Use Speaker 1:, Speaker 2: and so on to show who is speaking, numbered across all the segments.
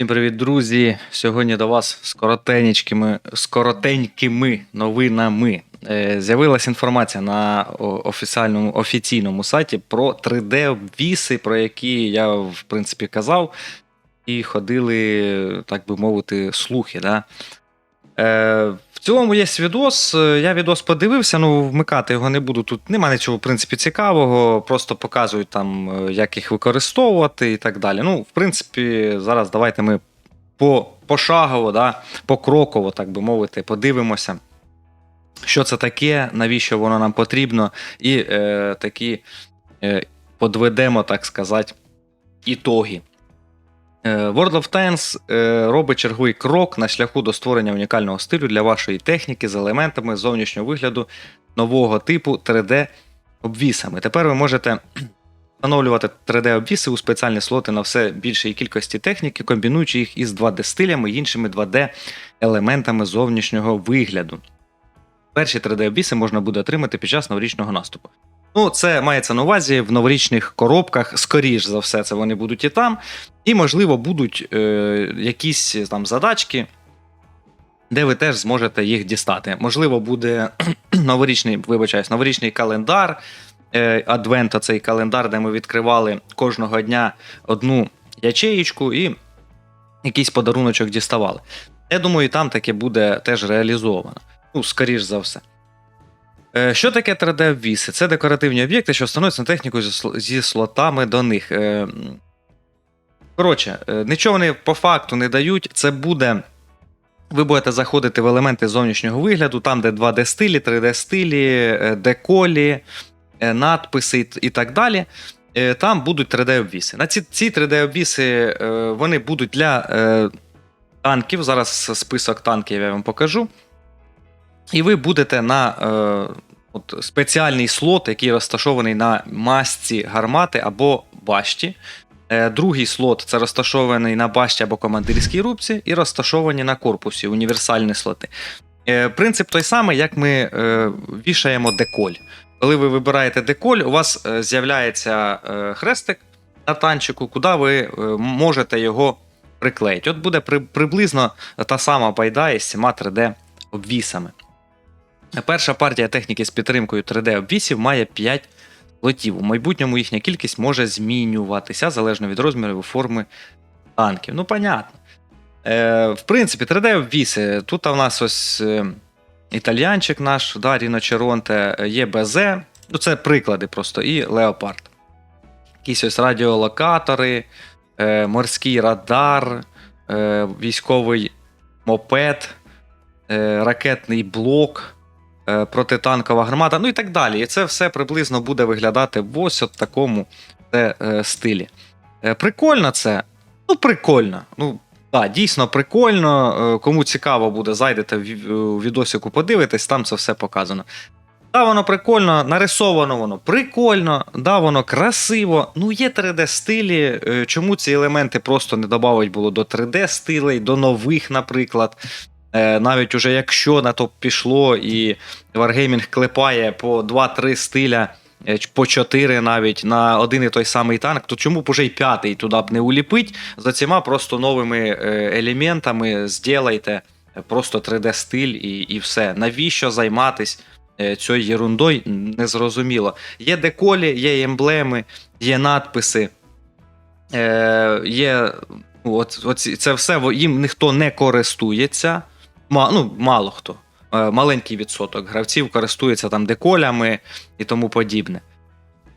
Speaker 1: Всім привіт, друзі! Сьогодні до вас з коротенькими, з коротенькими новинами. Е, З'явилася інформація на о- офіціальному, офіційному сайті про 3D-віси, про які я, в принципі, казав, і ходили, так би мовити, слухи. Да? Е, в цілому є відос. е, Я відос подивився, ну вмикати його не буду. Тут нема нічого, в принципі, цікавого. Просто показують там, е, як їх використовувати і так далі. Ну, в принципі, зараз давайте ми по, пошагово, да, покроково, так би мовити, подивимося, що це таке, навіщо воно нам потрібно, і е, такі е, подведемо, так сказати, ітоги. Е, World of Tanks е, робить черговий крок на шляху до створення унікального стилю для вашої техніки з елементами зовнішнього вигляду нового типу 3D-обвісами. Тепер ви можете встановлювати 3D-обвіси у спеціальні слоти на все більшій кількості техніки, комбінуючи їх із 2D-стилями і іншими 2D-елементами зовнішнього вигляду. Перші 3D-обвіси можна буде отримати під час новорічного наступу. Ну, це мається на увазі в новорічних коробках, скоріш за все, це вони будуть і там. І, можливо, будуть е, якісь там задачки, де ви теж зможете їх дістати. Можливо, буде новорічний, вибачаюсь, новорічний календар, е, адвент, цей календар, де ми відкривали кожного дня одну ячеєчку і якийсь подаруночок діставали. Я думаю, і там таке буде теж реалізовано. Ну, скоріш за все. Е, Що таке 3D-обвіси? Це декоративні об'єкти, що встановлюються на техніку зі слотами до них. Е, Коротше, е, нічого вони по факту не дають. Це буде. Ви будете заходити в елементи зовнішнього вигляду, там, де 2D-стилі, 3D-стилі, е, деколі, надписи і так далі. Там будуть 3D-обвіси. На ці, ці 3D-обвіси е, вони будуть для танків. Зараз список танків я вам покажу. І ви будете на от, спеціальний слот, який розташований на масці гармати або башті. Е, Другий слот це розташований на башті або командирській рубці, і розташовані на корпусі універсальні слоти. Е, Принцип той самий, як ми е, вішаємо деколь. Коли ви вибираєте деколь, у вас з'являється хрестик на танчику, куди ви можете його приклеїти. От буде приблизно та сама байда із цими 3D-обвісами. Перша партія техніки з підтримкою 3D-обвісів має 5 лотів. У майбутньому їхня кількість може змінюватися залежно від розміру і форми танків. Ну, понятно. Е, в принципі, 3D-обвіси. Тут у нас ось е, італіянчик наш, да, Ріно Черонте, е, є БЗ. Ну, це приклади просто, і Леопард. Якісь ось радіолокатори, е, морський радар, е, військовий мопед, е, ракетний блок, протитанкова гармата, ну і так далі. І це все приблизно буде виглядати в ось от такому це, е, стилі. Е, прикольно це. Ну, прикольно. Ну, так, дійсно прикольно. Е, Кому цікаво буде, зайдете в ві- відосику, подивитесь, там це все показано. Да, воно прикольно, нарисовано воно прикольно, да, воно красиво. Ну, є 3D-стилі. е, Чому ці елементи просто не додавать було до 3D-стилей, до нових, наприклад. Е, Навіть уже якщо на то пішло і Wargaming клепає по 2-3 стиля, е, по 4 навіть на один і той самий танк, то чому б уже й п'ятий туди б не уліпить? За цими просто новими е, елементами зділайте просто 3D-стиль і, і все. Навіщо займатись цією ерундою? Незрозуміло. Є деколі, є емблеми, є надписи. Є от, от це все їм ніхто не користується. Ну, мало хто. Е, маленький відсоток гравців користується там деколями і тому подібне.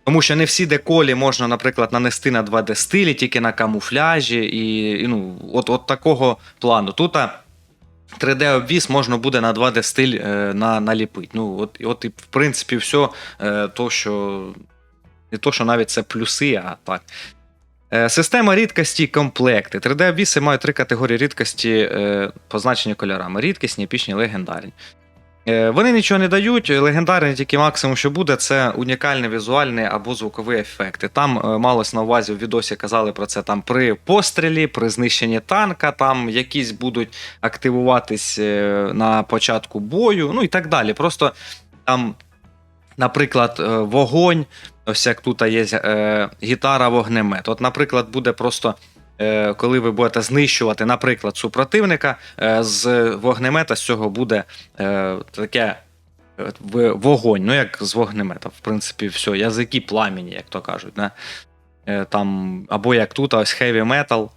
Speaker 1: Тому що не всі деколі можна, наприклад, нанести на 2D стилі, тільки на камуфляжі, і, і ну, от, от такого плану. Тут 3D-обвіз можна буде на 2D стиль е, на, наліпити. Ну, от, от, і, в принципі, все, е, то, що не то, що навіть це плюси, а так. Е, Система рідкості комплекти. 3D-обвіси мають три категорії рідкості, е, позначені кольорами: рідкісні, епічні, легендарні. Е, Вони нічого не дають. Легендарні тільки максимум, що буде, це унікальні візуальні або звукові ефекти. Там малось на увазі в відосі казали про це там при пострілі, при знищенні танка, там якісь будуть активуватись на початку бою, ну і так далі. Просто там, наприклад, вогонь, ось як тут є е, гітара вогнемет. От, наприклад, буде просто е, коли ви будете знищувати, наприклад, супротивника, е, з вогнемета з цього буде е, таке вогонь, ну як з вогнемета, в принципі, все, язики пламені, як то кажуть. Да? Там, або як тут, ось heavy metal,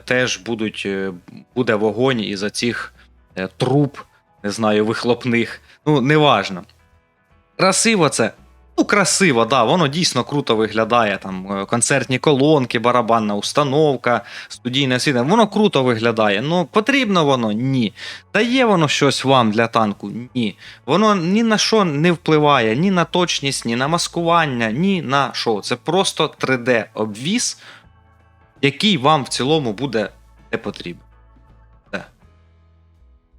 Speaker 1: теж будуть, буде вогонь із оцих труб, не знаю, вихлопних. Ну, неважно. Красиво це. Ну, красиво, да, воно дійсно круто виглядає. Там е, концертні колонки, барабанна установка, студійне освітлення. Воно круто виглядає. Ну, потрібно воно? Ні. Дає воно щось вам для танку? Ні. Воно ні на що не впливає, ні на точність, ні на маскування, ні на що. Це просто 3D-обвіз, який вам в цілому буде не потрібен.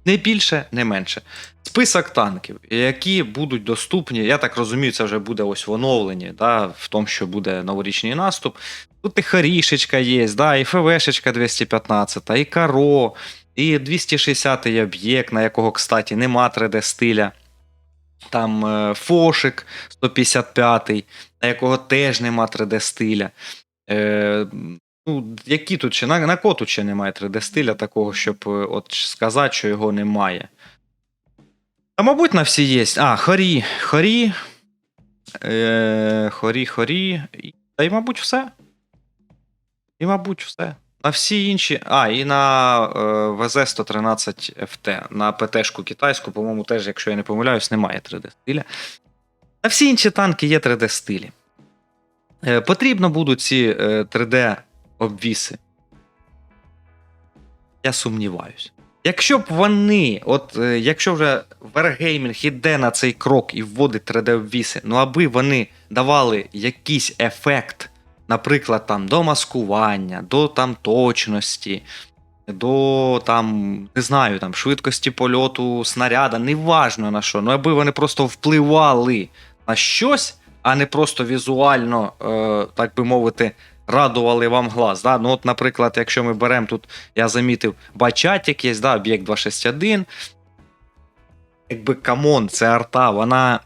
Speaker 1: Не більше, не менше. Список танків, які будуть доступні, я так розумію, це вже буде ось в оновленні, да, в тому, що буде новорічний наступ. Тут і Харішечка є, да, і ФВшечка 215, і Каро, і 260-й об'єкт, на якого, кстати, нема 3D стиля. Там е, Фошик 155, на якого теж нема 3D стиля. Е, ну, які тут ще? На, на кого тут ще немає 3D стиля такого, щоб е, от сказати, що його немає. Та, мабуть, на всі є. А, хорі. Хорі. Е, хорі, хорі. Та й, мабуть, все. І, мабуть, все. На всі інші. А, і на е, ВЗ-113 FT. На ПТ-шку китайську, по-моєму, теж, якщо я не помиляюсь, немає 3D стиля. На всі інші танки є 3D стилі. Е, потрібно будуть ці е, 3D обвіси. Я сумніваюсь. Якщо б вони, от е, якщо вже Wargaming іде на цей крок і вводить 3D-обвіси, ну аби вони давали якийсь ефект, наприклад, там до маскування, до там точності, до там, не знаю, там швидкості польоту снаряда, неважно на що, ну аби вони просто впливали на щось, а не просто візуально, е, так би мовити, радували вам глаз. Да? Ну, от, наприклад, якщо ми беремо тут, я замітив, бачатик є, да, об'єкт 261. Якби камон, це арта, вона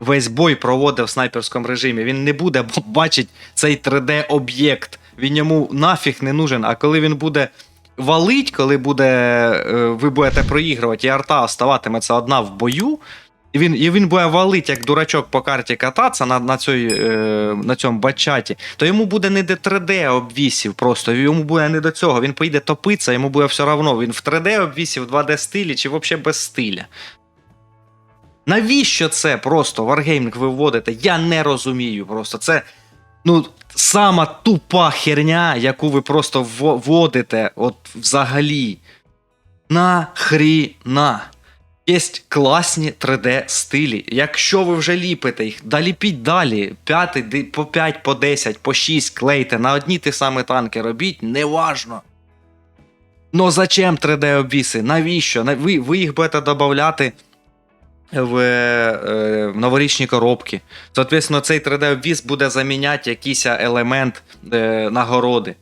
Speaker 1: весь бой проводить в снайперському режимі. Він не буде бачити цей 3D-об'єкт. Він йому нафіг не нужен. А коли він буде валить, коли буде, е, ви будете проігрувати, і арта оставатиметься одна в бою. І він, і він буде валить, як дурачок по карті кататися на, на, цій, е, на цьому бачаті, то йому буде не до 3D обвісів просто, йому буде не до цього. Він поїде топитися, йому буде все одно. Він в 3D обвісів, в 2D стилі чи взагалі без стиля. Навіщо це просто Wargaming ви вводите? Я не розумію. Просто це ну, сама тупа херня, яку ви просто вводите от взагалі. Нахріна. Є класні 3D стилі. Якщо ви вже ліпите їх, да ліпіть далі. П'ятий, по 5, по 10, по 6 клейте, на одні ті самі танки робіть, неважно. Ну зачем 3D обвіси? Навіщо? Ви, ви їх будете додавати в, е, в новорічні коробки. Соответственно, цей 3D обвіз буде заміняти якийсь елемент е, нагороди,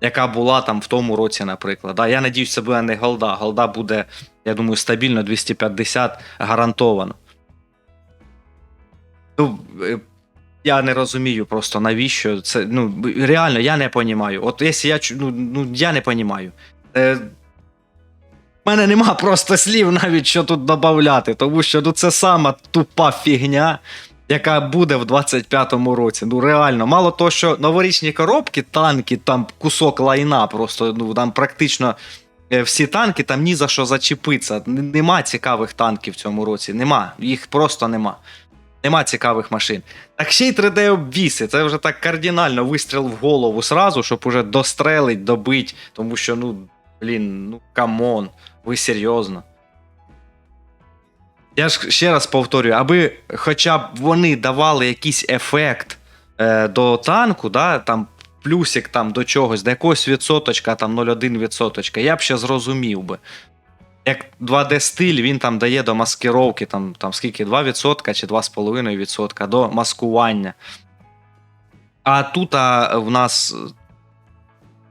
Speaker 1: яка була там в тому році, наприклад. Да, я надіюсь, це буде не голда. Голда буде, я думаю, стабільно 250 гарантовано. Ну, е, я не розумію просто навіщо це. Ну, реально, я не розумію. От якщо я ну, ну я не розумію. Е, у мене нема просто слів навіть що тут додати, тому що ну, це сама тупа фігня, яка буде в 25-му році. Ну реально, мало того, що новорічні коробки, танки, там кусок лайна, просто ну там практично е, всі танки, там ні за що зачепитися. Нема цікавих танків в цьому році. Нема. Їх просто нема. Нема цікавих машин. Так ще й 3D обвіси. Це вже так кардинально вистріл в голову сразу, щоб уже дострелить, добить. Тому що, ну, блін, ну камон, ви серйозно. Я ж ще раз повторюю, аби хоча б вони давали якийсь ефект е, до танку, да, там плюсик там до чогось, до якогось відсоточка, там 0,1 відсоточка, я б ще зрозумів би. Як 2D стиль, він там дає до маскировки, там, там скільки 2% чи 2,5% до маскування. А тут а, в нас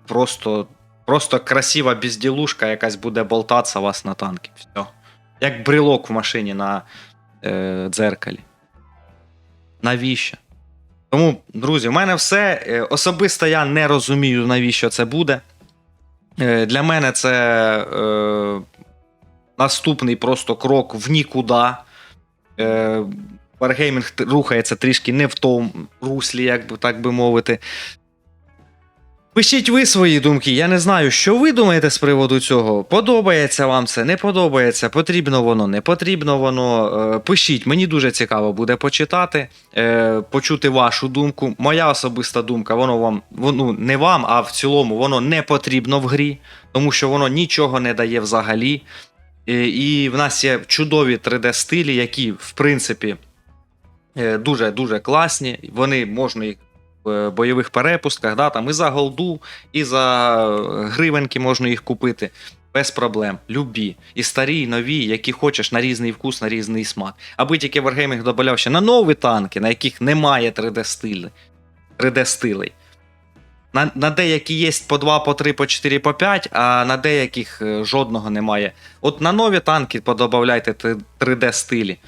Speaker 1: просто, просто красива безділушка якась буде болтатися вас на танки. Все. Як брелок в машині на е, дзеркалі. Навіщо? Тому, друзі, в мене все. Е, Особисто я не розумію, навіщо це буде. Е, Для мене це е, наступний просто крок в нікуди. Е, Wargaming рухається трішки не в тому руслі, як би так би мовити. Пишіть ви свої думки. Я не знаю, що ви думаєте з приводу цього. Подобається вам це, не подобається, потрібно воно, не потрібно воно. Е, Пишіть, мені дуже цікаво буде почитати, е, почути вашу думку. Моя особиста думка, воно вам, ну, не вам, а в цілому, воно не потрібно в грі, тому що воно нічого не дає взагалі. І в нас є чудові 3D-стилі, які, в принципі, е, дуже-дуже класні. Вони можна їх бойових перепустках, да, там і за голду, і за е, гривенки можна їх купити. Без проблем. Любі. І старі, і нові, які хочеш на різний вкус, на різний смак. Аби тільки Wargaming додавав ще на нові танки, на яких немає 3D стилей. 3D стилей. На, на деякі є по 2, по 3, по 4, по 5, а на деяких е, жодного немає. От на нові танки подобавляйте 3D стилі.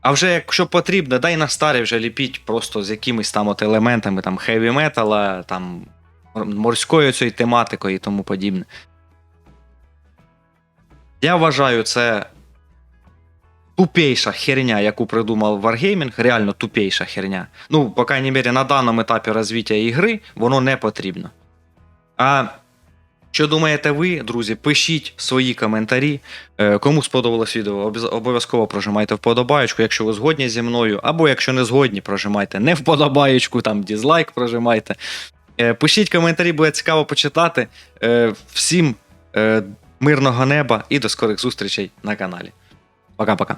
Speaker 1: А вже якщо потрібно, дай на старі вже ліпіть просто з якимись там от елементами там хеві метала, там морською цією тематикою і тому подібне. Я вважаю, це тупейша херня, яку придумав Wargaming, реально тупейша херня. Ну, по крайній мірі, на даному етапі розвиття ігри воно не потрібно. А що думаєте ви, друзі? Пишіть свої коментарі. Е, Кому сподобалось відео, обов'язково прожимайте вподобаєчку, якщо ви згодні зі мною, або якщо не згодні, прожимайте не вподобаєчку, там дізлайк прожимайте. Е, Пишіть коментарі, буде цікаво почитати. Е, Всім мирного неба і до скорих зустрічей на каналі. Пока-пока.